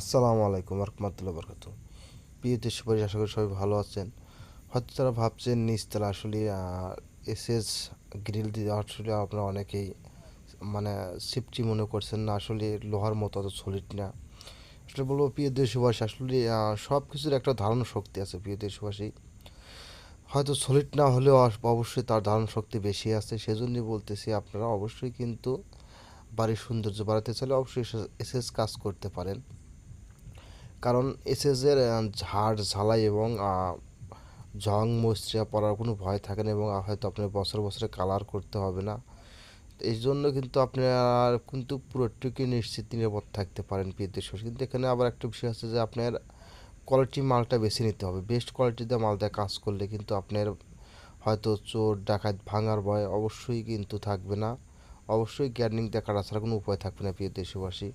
আসসালামু আলাইকুম রহমতুল্লাহ বরকাত প্রিয় দেশবাসী, আশা করি সবাই ভালো আছেন। হয়তো তারা ভাবছেন নিচতলা আসলে এস এস গ্রিল দিয়ে আসলে আপনারা অনেকেই মানে সেফটি মনে করছেন না। আসলে লোহার মতো অত সলিড না। আসলে বলব, প্রিয় দেশবাসী, আসলে সব কিছুর একটা ধারণ শক্তি আছে, প্রিয় দেশবাসী। হয়তো সলিড না হলেও অবশ্যই তার ধারণ শক্তি বেশি আছে। সেজন্যই বলতেছি, আপনারা অবশ্যই কিন্তু বাড়ির সৌন্দর্য বাড়াতে চাইলে অবশ্যই এস এস কাজ করতে পারেন। কারণ এসএসের ঝাড়, ঝালাই এবং জং মরিচা পড়ার কোনো ভয় থাকে না এবং হয়তো আপনার বছর বছরে কালার করতে হবে না। এই জন্য কিন্তু আপনার কিন্তু পুরোটুকু নিশ্চিত নিরাপদ থাকতে পারেন সোর্স কিন্তু এখানে আবার একটা বিষয় আছে যে আপনার কোয়ালিটি মালটা বেছে নিতে হবে। বেস্ট কোয়ালিটিতে মাল দিয়ে কাজ করলে কিন্তু আপনার হয়তো চোর, ডাকাত, ভাঙার ভয় অবশ্যই কিন্তু থাকবে না। অবশ্যই গ্যার্নিং দেখা ছাড়া কোনো উপায় থাকবে না প্রিয় দেশবাসী।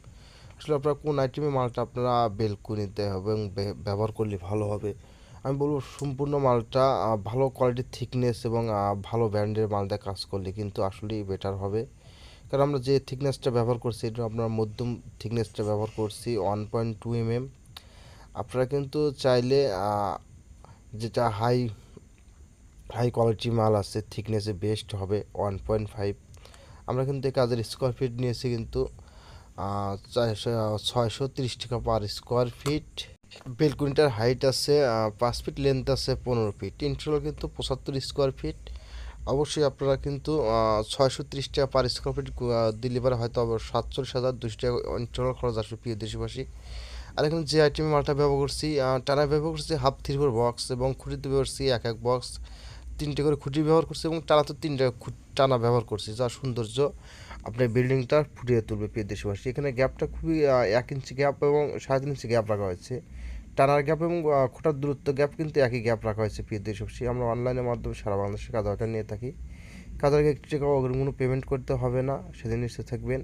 আসলে আপনার কোন আইটেমে মালটা আপনারা বেল বেলকুনিতে হবে এবং ব্যবহার করলে ভালো হবে? আমি বলব সম্পূর্ণ মালটা ভালো কোয়ালিটির থিকনেস এবং ভালো ব্র্যান্ডের মাল দিয়ে কাজ করলে কিন্তু আসলেই বেটার হবে। কারণ আমরা যে থিকনেসটা ব্যবহার করছি, এটা আপনার মধ্যম থিকনেসটা ব্যবহার করছি one point two M M আপনারা কিন্তু চাইলে যেটা হাই হাই কোয়ালিটি মাল আছে থিকনেসে বেস্ট হবে ওয়ান পয়েন্ট ফাইভ আমরা কিন্তু এই কাজের স্কোয়ার ফিট নিয়েছি কিন্তু ছয়শো তিরিশ টাকা পার স্কোয়ার ফিট বেলকুনিটার হাইট আছে পাঁচ ফিট লেন্থ আছে, পনেরো ফিট ইন্টারনাল কিন্তু পঁচাত্তর স্কোয়ার ফিট অবশ্যই আপনারা কিন্তু ছয়শো তিরিশ টাকা পার স্কোয়ার ফিট দিলে হয়তো আবার সাতচল্লিশ হাজার দুশো টাকা ইন্টারনাল খরচ আসবে, প্রিয় দেশবাসী। আর এখন যে আইটেমে মালটা ব্যবহার করছি টানা ব্যবহার করছি হাফ থ্রি ফোর বক্স এবং খুঁটিতে ব্যবহার করছি এক এক বক্স তিনটে করে খুঁটি ব্যবহার করছি এবং টানা তো তিনটে টানা ব্যবহার করছি। যার সৌন্দর্য আপনার বিল্ডিংটা ফুটিয়ে তুলবে, প্রিয় দেশবাসী। এখানে গ্যাপটা খুবই এক ইঞ্চি গ্যাপ এবং সাড়ে তিন ইঞ্চি গ্যাপ রাখা হয়েছে। টানার গ্যাপ এবং খোঁটার দূরত্ব গ্যাপ কিন্তু একই গ্যাপ রাখা হয়েছে, প্রিয় দেশবাসী। আমরা অনলাইনের মাধ্যমে সারা বাংলাদেশে কাজ অর্ডার নিয়ে থাকি। কাজের একটি টাকা অগ্রিম পেমেন্ট করতে হবে না, সেদিন নিশ্চয় থাকবেন।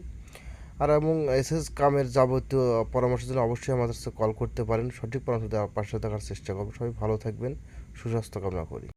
আর এবং এস এস কামের যাবতীয় পরামর্শের জন্য অবশ্যই আমাদের সাথে কল করতে পারেন। সঠিক পরামর্শ দেওয়ার পাশে থাকার চেষ্টা করব। সবাই ভালো থাকবেন, সুস্বাস্থ্য কামনা করি।